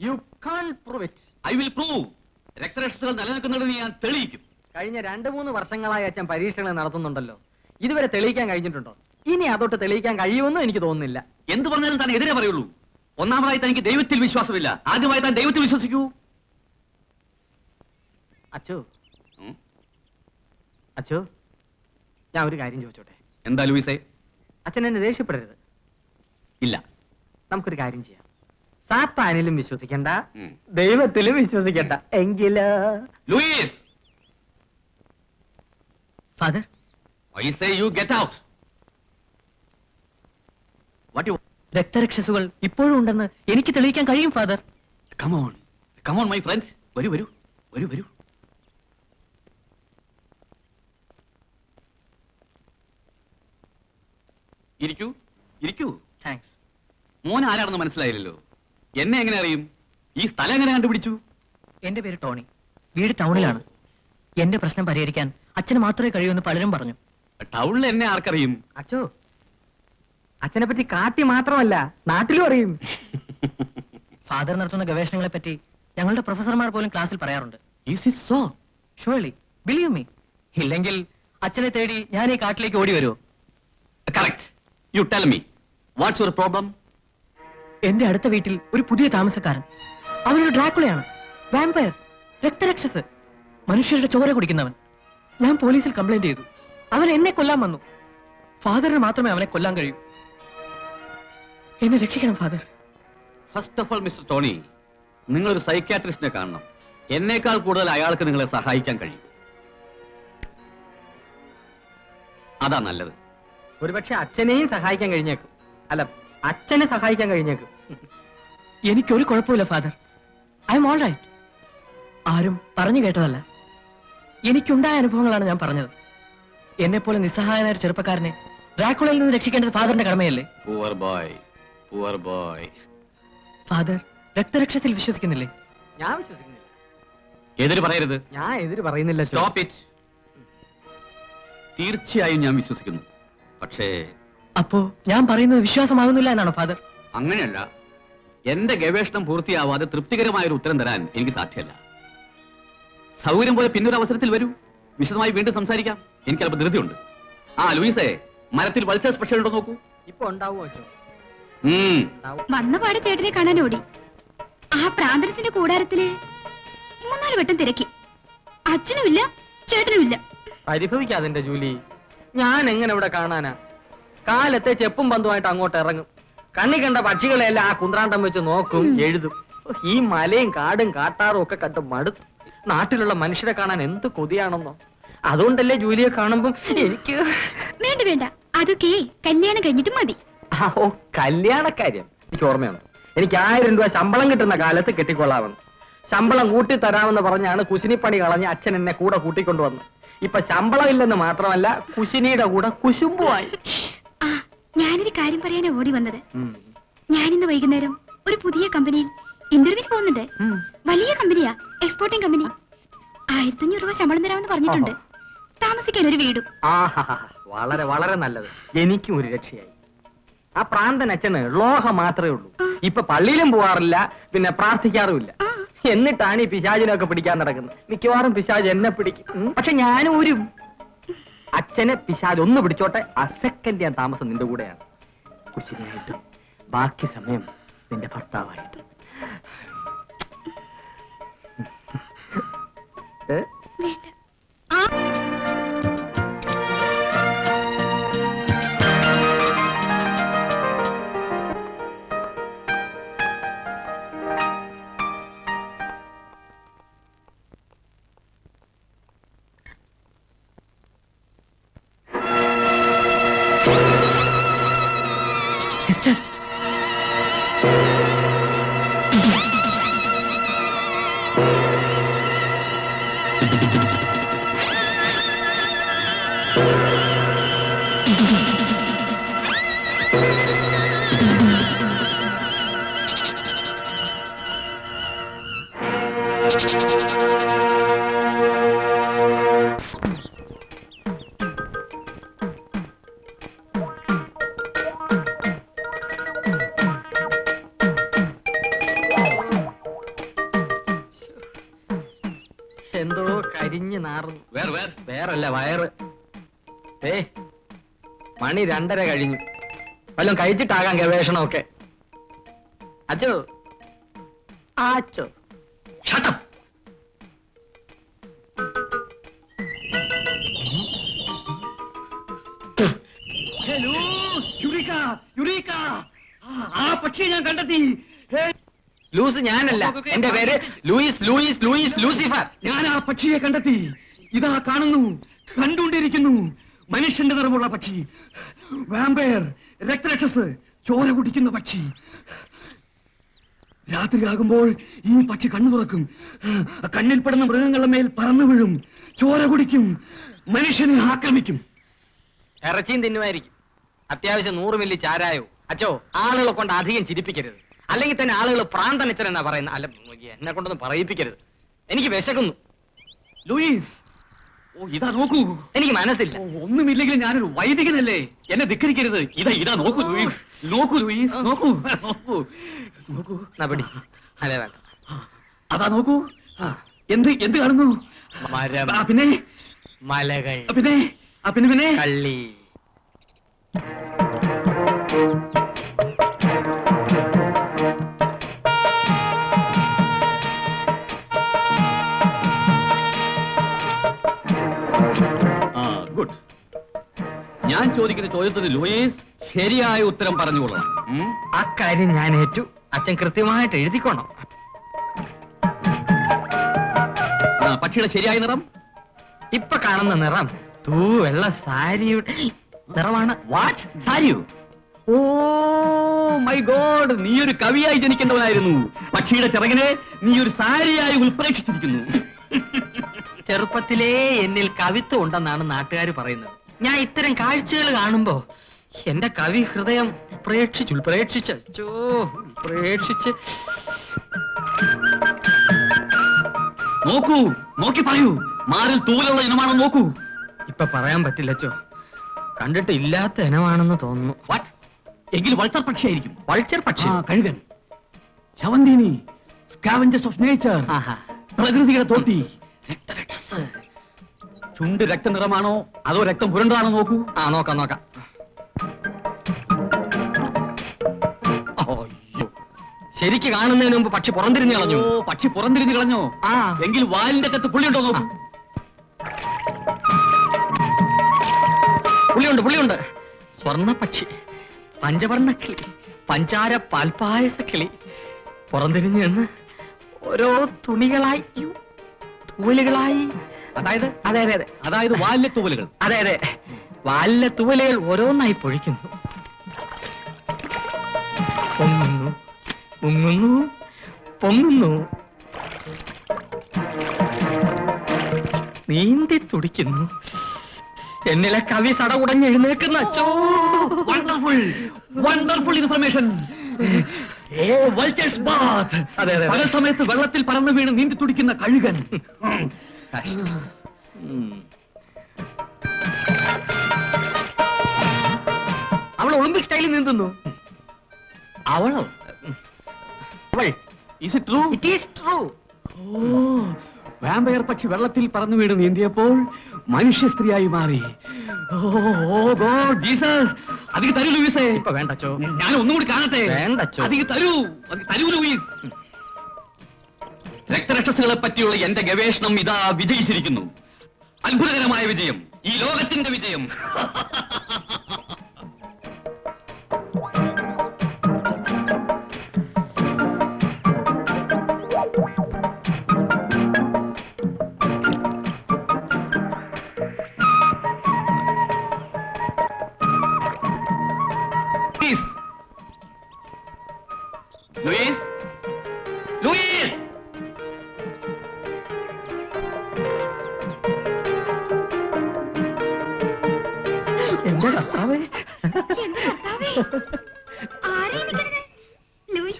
You can prove it I will prove രക്തരക്ഷസുകൾ നിലനിൽക്കുന്നുണ്ടെന്ന് ഞാൻ തെളിയിക്കും. കഴിഞ്ഞ രണ്ട് മൂന്ന് വർഷങ്ങളായി അച്ഛൻ പരീക്ഷകൾ നടത്തുന്നുണ്ടല്ലോ. ഇതുവരെ തെളിയിക്കാൻ കഴിഞ്ഞിട്ടുണ്ടോ? ഇനി അതൊട്ട് തെളിയിക്കാൻ കഴിയുമെന്നും എനിക്ക് തോന്നുന്നില്ല. എന്ത് പറഞ്ഞാലും താൻ എതിരെ പറയുള്ളൂ. ഒന്നാമതായി തനിക്ക് ദൈവത്തിൽ വിശ്വാസമില്ല. ആദ്യമായി താൻ ദൈവത്തിൽ വിശ്വസിക്കൂ. അച്ഛോ. അച്ഛോ ഞാൻ ഒരു കാര്യം ചോദിച്ചോട്ടെ? എന്താ ലൂയിസേ? അച്ഛൻ എന്നെ ദേഷ്യപ്പെടരുത്. ഇല്ല. നമുക്കൊരു കാര്യം ചെയ്യാം. സാത്താനിലും വിശ്വസിക്കണ്ട. ദൈവത്തിലും വിശ്വസിക്കണ്ട. എങ്കിൽ. Louis. Father I say you get out what you രക്തരക്ഷസുകൾ ഇപ്പോഴും ഉണ്ടെന്ന് എനിക്ക് തെളിയിക്കാൻ കഴിയും father. Come on come on my friend വരൂ വരൂ. വരൂ വരൂ. ഇരിക്കൂ. ഇരിക്കൂ. താങ്ക്സ് മോൻ ആരാണെന്ന് മനസ്സിലായില്ലല്ലോ. എന്നെ എങ്ങനെ അറിയും? ഈ സ്ഥലം എങ്ങനെ കണ്ടുപിടിച്ചു? എന്റെ പേര് ടോണി. വീട് ടൗണിലാണ്. എന്റെ പ്രശ്നം പരിഹരിക്കാൻ അച്ഛന് മാത്രമേ കഴിയൂ എന്ന് പലരും പറഞ്ഞു. ടൗണിൽ എന്നെ ആർക്കറിയും? അച്ഛോ അച്ഛനെ പറ്റി കാട്ടി മാത്രമല്ല നാട്ടിലും അറിയും. ഫാദർ നടത്തുന്ന ഗവേഷണങ്ങളെ പറ്റി ഞങ്ങളുടെ പ്രൊഫസർമാർ പോലും ക്ലാസ്സിൽ പറയാറുണ്ട്? ഷുവർലി ബിലീവ് മീ ഇല്ലെങ്കിൽ അച്ഛനെ തേടി ഞാൻ ഈ കാട്ടിലേക്ക് ഓടി വരുമോ correct you tell me what's your problem? എന്റെ അടുത്ത വീട്ടിൽ ഒരു പുതിയ താമസക്കാരൻ. അവനൊരു ഡ്രാക്കുളയാണ്. വാമ്പയർ രക്തരക്ഷസ്. മനുഷ്യരുടെ ചോര കുടിക്കുന്നവൻ. ഞാൻ പോലീസിൽ കംപ്ലൈന്റ് ചെയ്തു. അവൻ എന്നെ കൊല്ലാൻ വന്നു. ഫാദറിന് മാത്രമേ അവനെ കൊല്ലാൻ കഴിയൂ. എന്നെ രക്ഷിക്കണം father first of all mister Tony നിങ്ങളൊരു സൈക്യാട്രിസ്റ്റിനെ കാണണം. എന്നേക്കാൾ കൂടുതൽ അയാൾക്ക് നിങ്ങളെ സഹായിക്കാൻ കഴിയും. അതാ നല്ലത്. ഒരുപക്ഷെ അച്ഛനെയും സഹായിക്കാൻ കഴിഞ്ഞേക്കും. അല്ല അച്ഛനെ സഹായിക്കാൻ കഴിഞ്ഞേക്കും. എനിക്കൊരു കുഴപ്പമില്ല ഫാദർ. I'm all right. ആരും പറഞ്ഞു കേട്ടതല്ല. എനിക്കുണ്ടായ അനുഭവങ്ങളാണ് ഞാൻ പറഞ്ഞത്. എന്നെ പോലെ നിസ്സഹായനായ ഒരു ചെറുപ്പക്കാരനെ ഡ്രാക്കുളയിൽ നിന്ന് രക്ഷിക്കേണ്ടത് ഫാദറിന്റെ കടമയല്ലേ? Poor boy poor boy father രക്തരക്ഷത്തിൽ വിശ്വസിക്കുന്നില്ലേ? ഞാൻ വിശ്വസിക്കുന്നില്ല. എതിര് പറയരുത്. ഞാൻ എതിര് പറയുന്നില്ല സ്റ്റോപ്പ് ഇറ്റ് തീർച്ചയായും ഞാൻ വിശ്വസിക്കുന്നു. പക്ഷേ അപ്പോ ഞാൻ പറയുന്നത് വിശ്വാസമാകുന്നില്ല എന്നാണ് ഫാദർ? അങ്ങനെയല്ല. എന്റെ ഗവേഷണം പൂർത്തിയാവാതെ തൃപ്തികരമായ ഒരു ഉത്തരം തരാൻ എനിക്ക് സാധ്യമല്ല. സൗകര്യം പോലെ പിന്നൊരു അവസരത്തിൽ വരൂ. വിശദമായി വീണ്ടും സംസാരിക്കാം. എനിക്ക് അല്പം ധൃതിയുണ്ട്. ആ ലൂയിസേ മരത്തിൽ വത്സ സ്പെഷ്യൽ ഉണ്ടോ നോക്കൂ. ഇപ്പൊ ഉണ്ടാവുമോ വന്നപാട് വന്ന പാടെ ചേട്ടനെ കാണാൻ ഓടി. ആ പ്രാന്തരത്തിന്റെ കൂടാരത്തിൽ മൂന്നാൽ വട്ടം തിരക്കി. അച്ഛനുമില്ല ചേട്ടനുമില്ല. പരിഭവിക്കാതെ ജൂലി. ഞാൻ എങ്ങനെ ഇവിടെ കാണാനാ? കാലത്തെ ചെപ്പും പന്തുമായിട്ട് അങ്ങോട്ട് ഇറങ്ങും. കണ്ണി കണ്ട പക്ഷികളെല്ലാം ആ കുന്ത്രാണ്ടം വെച്ച് നോക്കും എഴുതും. ഈ മലയും കാടും കാട്ടാറും ഒക്കെ കണ്ട് മടുത്തു നാട്ടിലുള്ള മനുഷ്യരെ കാണാൻ എന്ത് കൊതിയാണെന്നോ. അതുകൊണ്ടല്ലേ ജൂലിയെ കാണുമ്പം എനിക്ക് വേണ്ട വേണ്ട. അതൊക്കെ കല്യാണം കഴിഞ്ഞിട്ട് മതി. ഓ കല്യാണക്കാര്യം. എനിക്ക് ഓർമ്മയുണ്ട്. എനിക്ക് ആയിരം രൂപ ശമ്പളം കിട്ടുന്ന കാലത്ത് കെട്ടിക്കൊള്ളാമെന്ന്. ശമ്പളം കൂട്ടി തരാമെന്ന് പറഞ്ഞാണ് കുശിനിപ്പണി കളഞ്ഞ് അച്ഛൻ എന്നെ കൂടെ കൂട്ടിക്കൊണ്ടുവന്നത്. ഇപ്പൊ ശമ്പളം ഇല്ലെന്ന് മാത്രമല്ല കുശിനിയുടെ കൂടെ കുശുമ്പുമായി. ആ ഞാനൊരു കാര്യം പറയാനാ ഓടി വന്നത്. ഞാൻ ഞാനിന്ന് വൈകുന്നേരം ഒരു പുതിയ കമ്പനിയിൽ ഇന്റർവ്യൂ പോകുന്നുണ്ട്. വലിയ കമ്പനിയാ എക്സ്പോർട്ടിംഗ് കമ്പനി ആയിരത്തഞ്ഞൂറ് രൂപ ശമ്പളം തരാമെന്ന് പറഞ്ഞിട്ടുണ്ട്. താമസിക്കാൻ ഒരു വീടും. വളരെ വളരെ നല്ലത്. എനിക്കും ഒരു രക്ഷയായി. ആ പ്രാന്തൻ അച്ഛന് ലോഹ മാത്രമേ ഉള്ളൂ. ഇപ്പൊ പള്ളിയിലും പോവാറില്ല പിന്നെ പ്രാർത്ഥിക്കാറുമില്ല എന്നിട്ടാണ് ഈ പിശാചിനൊക്കെ പിടിക്കാൻ നടക്കുന്നത്. മിക്കവാറും പിശാജ് എന്നെ പിടിക്കും. പക്ഷെ ഞാനും ഒരു അച്ഛനെ പിശാജ് ഒന്ന് പിടിച്ചോട്ടെ ആ സെക്കൻഡ് ഞാൻ താമസം നിന്റെ കൂടെയാണ്. ബാക്കി സമയം നിന്റെ ഭർത്താവായിട്ടും. Where where. വേറല്ല വയറ്. ഏ മണി രണ്ടര കഴിഞ്ഞു. വല്ലതും കഴിച്ചിട്ടാകാം ഗവേഷണമൊക്കെ. അച്ചോ. ആച്ചോ ഷട്ടപ്പ് ആ പക്ഷിയെ ഞാൻ കണ്ടെത്തി. ലൂസ് ഞാനല്ല. എന്റെ പേര് ലൂയിസ് ലൂയിസ് ലൂയിസ് ലൂസിഫർ. ഞാൻ ആ പക്ഷിയെ കണ്ടെത്തി. ഇതാ കാണുന്നു കണ്ടുകൊണ്ടിരിക്കുന്നു മനുഷ്യന്റെ നിറമുള്ള പക്ഷി. വാമ്പയർ രക്തരക്ഷസ് ചോര കുടിക്കുന്ന പക്ഷി. രാത്രിയാകുമ്പോൾ ഈ പക്ഷി കണ്ണു തുറക്കും. കണ്ണിൽപ്പെടുന്ന മൃഗങ്ങളുടെ മേൽ പറന്നു വീഴും. ചോര കുടിക്കും. മനുഷ്യനെ ആക്രമിക്കും. ഇറച്ചിയും തിന്നുമായിരിക്കും. അത്യാവശ്യം നൂറ് മില്ലി ചാരായോ? അച്ചോ ആളുകളെ കൊണ്ട് അധികം ചിരിപ്പിക്കരുത്. അല്ലെങ്കിൽ തന്നെ ആളുകൾ പ്രാന്തനച്ചൻ എന്നാ പറയുന്നത്. അല്ല എന്നെ കൊണ്ടൊന്നും പറയിപ്പിക്കരുത്. എനിക്ക് വിശക്കുന്നു. ലൂയിസ് ഓ ഇതാ നോക്കൂ. എനിക്ക് മനസ്സില്ല. ഒന്നുമില്ലെങ്കിൽ ഞാനൊരു വൈദികനല്ലേ? എന്നെ ധിക്കരിക്കരുത്. ഇതാ ഇതാ നോക്കൂ ലൂയിസ്. നോക്കൂ ലൂയിസ് നോക്കൂ. നോക്കൂ. നോക്കൂ. നടപടി അല്ലേ അതെ വേണ്ട അതാ നോക്കൂ. എന്ത് എന്ത് കാണുന്നു? മരം. ആ, പിന്നെ? മലകൾ. ആ, പിന്നെ? ആ, പിന്നെ പിന്നെ? കള്ളി. ഞാൻ ചോദിക്കുന്ന ചോദ്യത്തിന് ലൂയിസ് ശരിയായ ഉത്തരം പറഞ്ഞുകൊള്ളണം? അക്കാര്യം ഞാൻ ഏറ്റു. അച്ഛൻ കൃത്യമായിട്ട് എഴുതിക്കോണം. ആ, പക്ഷിയുടെ ശരിയായ നിറം? ഇപ്പൊ കാണുന്ന നിറം തൂ വെള്ള സാരിയുടെ നിറമാണ്. What sari oh my God നീ ഒരു കവിയായി ജനിക്കേണ്ടവനായിരുന്നു. പക്ഷിയുടെ ചിറകിനെ നീ ഒരു സാരിയായി ഉൽപ്രേക്ഷിച്ചിരിക്കുന്നു ചെറുപ്പത്തിലേ എന്നിൽ കവിത്വം ഉണ്ടെന്നാണ് നാട്ടുകാർ പറയുന്നത്. ഞാൻ ഇത്തരം കാഴ്ചകൾ കാണുമ്പോ എന്റെ കവി ഹൃദയം പ്രേക്ഷിച്ചു പ്രേക്ഷിച്ചോ അച്ചോ പ്രേക്ഷിച്ച് നോക്കൂ നോക്കി പറയൂ. മാറിൽ തൂലുള്ള ഇനമാണോ നോക്കൂ. ഇപ്പൊ പറയാൻ പറ്റില്ലച്ചോ കണ്ടിട്ട് ഇല്ലാത്ത ഇനമാണെന്ന് തോന്നുന്നു. വാട്ട് എങ്കിൽ വൾച്ചർ പക്ഷിയായിരിക്കും. വൾച്ചർ പക്ഷി. ആ, കഴുകൻ. ശവന്തിനി. സ്കാവഞ്ചസ് ഓഫ് നേച്ചർ ആഹാ. പ്രകൃതിയുടെ തോട്ടി. രക്തരക്ഷസ്. ചുണ്ട് രക്തനിറമാണോ അതോ രക്തം പുരണ്ടതാണോ നോക്കൂ. ആ നോക്കാം നോക്കാം. അയ്യോ. ശരിക്ക് കാണുന്നതിന് മുമ്പ് പക്ഷി പുറംതിരിഞ്ഞു കളഞ്ഞു. ഓ പക്ഷി പുറംതിരിഞ്ഞു കളഞ്ഞോ? ആ. എങ്കിൽ വാലിന്റെ അകത്ത് പുള്ളിയുണ്ടോ നോക്കൂ. പുള്ളിയുണ്ട് പുള്ളിയുണ്ട്. സ്വർണ പക്ഷി പഞ്ചവർണ കിളി പഞ്ചാര പാൽപായസ കിളി പുറംതിരിഞ്ഞു എന്ന് ഓരോ തുണികളായി തൂലുകളായി തൂവലുകളായി അതായത്? അതെ അതെ അതെ. അതായത് വാലിലെ തൂവലുകൾ. അതെ അതെ. വാലിലെ തൂവലുകൾ ഓരോന്നായി പൊഴിക്കുന്നു. പൊങ്ങുന്നു മുങ്ങുന്നു പൊങ്ങുന്നു. നീന്തി തുടിക്കുന്നു. എന്നിലെ കവി സടകുടഞ്ഞ് എഴുന്നേക്കുന്ന അച്ചോ വണ്ടർഫുൾ വണ്ടർഫുൾ ഇൻഫർമേഷൻ അതെ, അതെ. പകൽ സമയത്ത് വെള്ളത്തിൽ പറന്നു വീണ് നീന്തി തുടിക്കുന്ന കഴുകൻ. അവൾ ഒളിമ്പിക് സ്റ്റൈലിൽ നീന്തുന്നു അവളോ? അവൾ. Is true it is true vampire പക്ഷി വെള്ളത്തിൽ പറന്നു വീണ് നീന്തിയപ്പോൾ മനുഷ്യ സ്ത്രീയായി മാറി. Oh God Jesus. അതിക്ക് തരൂ ലൂയിസേ. ഇപ്പൊ വേണ്ടച്ചോ ഞാൻ ഒന്നും കൂടി കാണട്ടെ വേണ്ടച്ചോ. അതിക്ക് തരൂ. അതിക്ക് തരൂ ലൂയിസ്. രക്തരക്ഷസുകളെ പറ്റിയുള്ള എന്റെ ഗവേഷണം ഇതാ വിജയിച്ചിരിക്കുന്നു. അത്ഭുതകരമായ വിജയം. ഈ ലോകത്തിന്റെ വിജയം.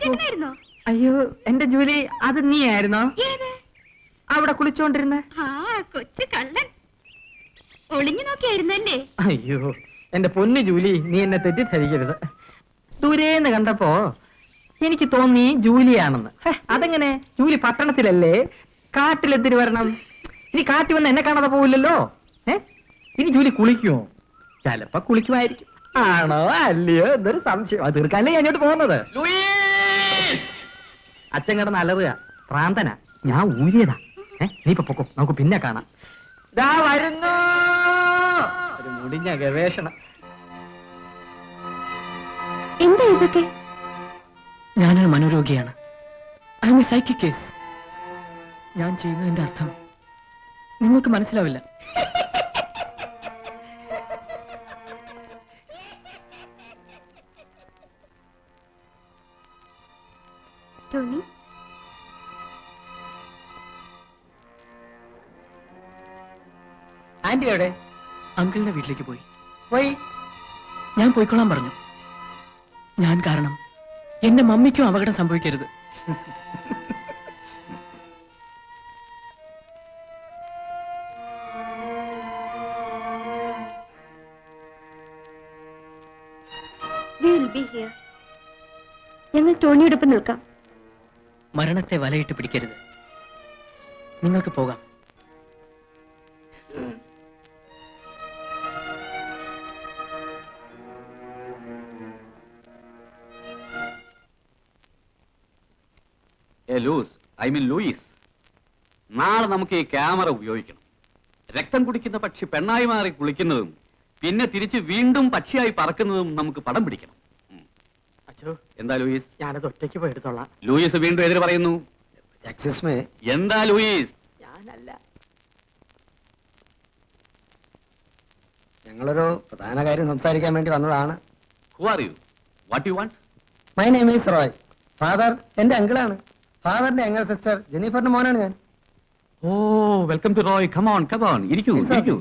ചേട്ടനായിരുന്നോ? അയ്യോ എന്റെ ജൂലി അത് നീ ആയിരുന്നോ ഏത്? അവിടെ കുളിച്ചോണ്ടിരുന്ന. ആ കൊച്ചു കള്ളൻ. ഒളിഞ്ഞു നോക്കിയായിരുന്നല്ലേ? അയ്യോ എന്റെ പൊന്നു ജൂലി നീ എന്നെ തെറ്റിദ്ധരിക്കരുത്. ദൂരേന്ന് കണ്ടപ്പോ എനിക്ക് തോന്നി ജൂലിയാണെന്ന്. ഹെ, അതെങ്ങനെ? ജൂലി പട്ടണത്തിലല്ലേ? കാട്ടിലെത്തിരി വരണം. ഇനി കാട്ടി വന്ന് എന്നെ കാണാതെ പോവില്ലല്ലോ? ഏ ഇനി ജൂലി കുളിക്കുമോ ചിലപ്പോ കുളിക്കുമായിരിക്കും. ആണോ? അല്ലയോ? എന്നൊരു സംശയം. അത് തീർക്കാനല്ലേ ഞാനോട്ട് പോകുന്നത്? പോകുന്നത് അച്ഛൻ കിടന്ന് അലറുക. പ്രാന്തന. ഞാൻ ഊരിയതാ. ഏ നീ ഇപ്പൊ പൊക്കോ. നമുക്ക് പിന്നെ കാണാം. ദാ വരുന്നു. ഒരു മുടിഞ്ഞ ഗവേഷണം. എന്താ ഇതൊക്കെ? ഞാനൊരു മനോരോഗിയാണ്. I'm a psychic case. ഞാൻ ചെയ്യുന്നതിന്റെ അർത്ഥം. നിങ്ങൾക്ക് മനസ്സിലാവില്ല. ടോണി? ആന്റി എവിടെ? അങ്കിളിന്റെ വീട്ടിലേക്ക് പോയി. പോയി. ഞാൻ പോയിക്കൊള്ളാൻ പറഞ്ഞു. ഞാൻ കാരണം എന്റെ മമ്മിക്കും അപകടം സംഭവിക്കരുത്. വി വിൽ ബി ഹിയർ ഞങ്ങൾ ടോണിയോടൊപ്പം നിൽക്കാം. മരണത്തെ വലയിട്ട് പിടിക്കരുത്. നിങ്ങൾക്ക് പോകാം. Loose I mean Louis. നാളെ നമുക്ക് ഈ ക്യാമറ ഉപയോഗിക്കണം. രക്തം കുടിക്കുന്ന പക്ഷി പെണ്ണായി മാറി കുളിക്കുന്നതും പിന്നെ തിരിച്ച് വീണ്ടും പക്ഷിയായി പറക്കുന്നതും നമുക്ക് പടം പിടിക്കണം. ഉം. എന്താ ലൂയിസ്? ഞാനത് ഒറ്റയ്ക്ക് പോയി എടുത്തോളാം ലൂയിസ് വീണ്ടും എതിര് പറയുന്നു. എക്സ്ക്യൂസ് മീ എന്താ ലൂയിസ്? ഞാനല്ല. ഞങ്ങളൊരു പ്രധാന കാര്യം സംസാരിക്കാൻ വേണ്ടി വന്നതാണ്. Who are you what you want my name is Roy father എന്റെ അങ്കിളാണ് ഫാദറിന്റെ അങ്കിൾ സിസ്റ്റർ ജെനീഫറിന്റെ മോനാണ് ഞാൻ. ഓ welcome to Roy come on ഇരിക്കൂ Yes, sir. ഇരിക്കൂ.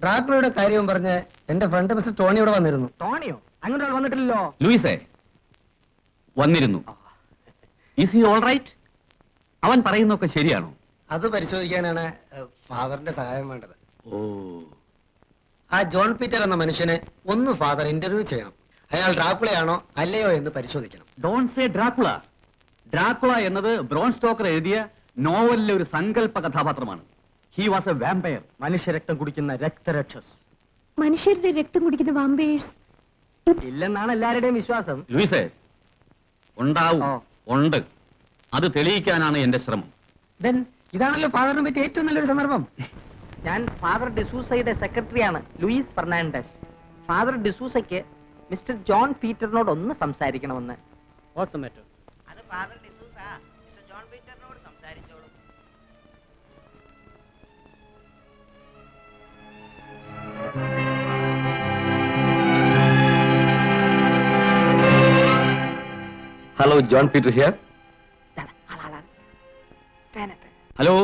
ഡ്രാക്കുളയുടെ കാര്യവും പറഞ്ഞ് എന്റെ ഫ്രണ്ട് മിസ്റ്റർ ടോണി ഇവിടെ വന്നിരുന്നു. ടോണിയോ അങ്ങനെ ഒരാൾ വന്നിട്ടില്ലല്ലോ. ലൂയിസേ വന്നിരുന്നു. ഈസ് ഹി ഓൾ റൈറ്റ് അവൻ പറയുന്നൊക്കെ ശരിയാണോ? അത് പരിശോധിക്കാനാണ് ഫാദറിന്റെ സഹായം വേണ്ടത്. ഓ. ആ ജോൺ പീറ്റർ എന്ന മനുഷ്യനെ ഒന്ന് ഫാദർ ഇന്റർവ്യൂ ചെയ്യണം. അയാൾ ഡ്രാക്കുളയാണോ അല്ലയോ എന്ന് പരിശോധിക്കണം. ഡോൺ സേ ഡ്രാക്കുള ഡ്രാക്കുള എന്നത് ബ്രോൺ സ്റ്റോക്കർ എഴുതിയ നോവലിലെ ഒരു സങ്കല്പ കഥാപാത്രമാണ്. ഹി വാസ് എ വാമ്പയർ മനുഷ്യരക്തം കുടിക്കുന്ന രക്തരക്ഷസ്. മനുഷ്യരുടെ രക്തം കുടിക്കുന്ന വാമ്പേഴ്സ് ഇല്ലെന്നാണ് എല്ലാവരുടെയും വിശ്വാസം. ലൂയിസേ ഉണ്ടാവും ഓ. ഉണ്ട്. അത് തെളിയിക്കാനാണ് എന്റെ ശ്രമം. ദെൻ ഇതാണല്ലോ ഫാദറിനെ പറ്റി ഏറ്റവും നല്ലൊരു സന്ദർഭം. ഞാൻ ഫാദർ ഡിസൂസയുടെ സെക്രട്ടറിയാണ് ലൂയിസ് ഫെർണാണ്ടസ്. ഫാദർ ഡിസൂസയ്ക്ക് മിസ്റ്റർ ജോൺ പീറ്ററിനോട് ഒന്ന് സംസാരിക്കണമെന്ന് വാട്സ് മാറ്റർ അത് father hello John Peter here hello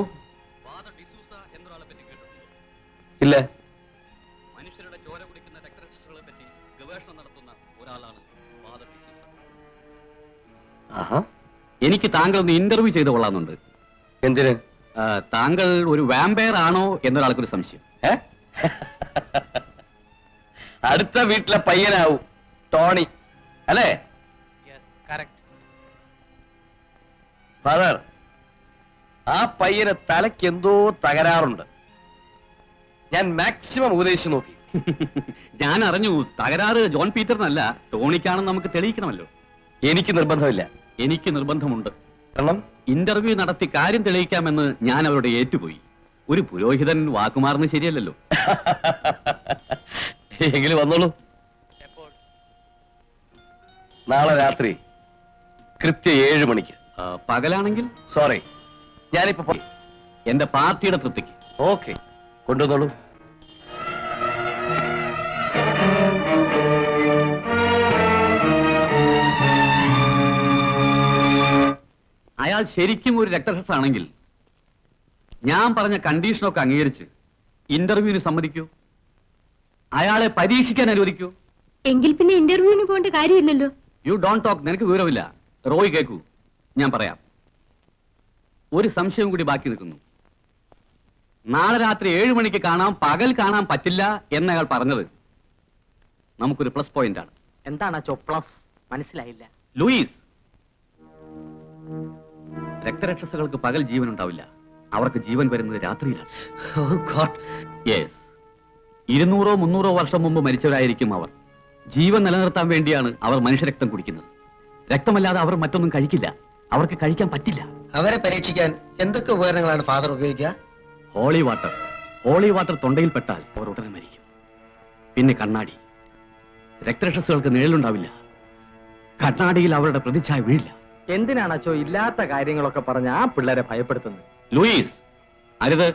ഇല്ല. മനുഷ്യരുടെ ചോര കുടിക്കുന്ന രക്തരക്ഷകളെ പറ്റി ഗവേഷണം നടത്തുന്ന ഒരാളാണ് ഫാദർ എനിക്ക് താങ്കൾ ഒന്ന് ഇന്റർവ്യൂ ചെയ്ത് കൊള്ളാന്നുണ്ട് എന്തിന്? താങ്കൾ ഒരു വാമ്പയർ ആണോ എന്നൊരാൾക്കൊരു സംശയം. അടുത്ത വീട്ടിലെ പയ്യനാവും ടോണി. അല്ലേ? ഫാദർ ആ പയ്യന് തലയ്ക്ക് എന്തോ തകരാറുണ്ട്. ഞാൻ മാക്സിമം ഉപദേശിച്ചു നോക്കി. ഞാൻ അറിഞ്ഞു തകരാറ് ജോൺ പീറ്ററിനല്ല ടോണിക്കാണെന്ന് നമുക്ക് തെളിയിക്കണമല്ലോ. എനിക്ക് നിർബന്ധമില്ല. എനിക്ക് നിർബന്ധമുണ്ട്. കാരണം? ഇന്റർവ്യൂ നടത്തി കാര്യം തെളിയിക്കാമെന്ന് ഞാൻ അവരോട് ഏറ്റുപോയി. ഒരു പുരോഹിതൻ വാക്കുമാറുന്നത് ശരിയല്ലല്ലോ. എങ്കിലും വന്നോളൂ. നാളെ രാത്രി കൃത്യ ഏഴ് മണിക്ക്. പകലാണെങ്കിൽ? സോറി ഞാനിപ്പോ എന്റെ പാർട്ടിയുടെ തൃപ്തിക്ക്. ഓക്കെ. കൊണ്ടുവന്നോളൂ. അയാൾ ശരിക്കും ഒരു രക്തസസ് ആണെങ്കിൽ ഞാൻ പറഞ്ഞ കണ്ടീഷനൊക്കെ അംഗീകരിച്ച് ഇന്റർവ്യൂവിന് സമ്മതിക്കൂ. അയാളെ പരീക്ഷിക്കാൻ അനുവദിക്കൂ. എങ്കിൽ പിന്നെ ഇന്റർവ്യൂവിന് പോകേണ്ട കാര്യമില്ലല്ലോ. യു ഡോണ്ട് ടോക്ക് നിനക്ക് വിവരമില്ല. റോയ് കേക്കൂ. ഞാൻ പറയാം. ഒരു സംശയം കൂടി ബാക്കി നിൽക്കുന്നു. നാളെ രാത്രി ഏഴ് മണിക്ക് കാണാം പകൽ കാണാൻ പറ്റില്ല എന്നയാൾ പറഞ്ഞത് നമുക്കൊരു പ്ലസ് പോയിന്റ് ആണ്. എന്താണ് അച്ചോ പ്ലസ് മനസ്സിലായില്ല. ലൂയിസ് രക്തരക്ഷസുകൾക്ക് പകൽ ജീവൻ ഉണ്ടാവില്ല. അവർക്ക് ജീവൻ വരുന്നത് രാത്രിയിലാണ്. യെസ് ഇരുന്നൂറോ മുന്നൂറോ വർഷം മുമ്പ് മരിച്ചവരായിരിക്കും അവർ. ജീവൻ നിലനിർത്താൻ വേണ്ടിയാണ് അവർ മനുഷ്യരക്തം കുടിക്കുന്നത്. രക്തമല്ലാതെ അവർ മറ്റൊന്നും കഴിക്കില്ല. അവർക്ക് കഴിക്കാൻ പറ്റില്ല. അവരെ പരീക്ഷിക്കാൻ എന്തൊക്കെ ഉപകരണങ്ങളാണ് ഫാദർ ഉപയോഗിക്കുക? ഹോളി വാട്ടർ ഹോളി വാട്ടർ തൊണ്ടയിൽപ്പെട്ടാൽ അവർ ഉടനെ മരിക്കും. പിന്നെ കണ്ണാടി. രക്തരക്ഷസുകൾക്ക് നിഴലുണ്ടാവില്ല. കണ്ണാടിയിൽ അവരുടെ പ്രതിച്ഛായ വീഴില്ല. എന്തിനാണ് അച്ചോ ഇല്ലാത്ത കാര്യങ്ങളൊക്കെ പറഞ്ഞ് ആ പിള്ളേരെ ഭയപ്പെടുത്തുന്നത്? ലൂയിസ് അരുത്.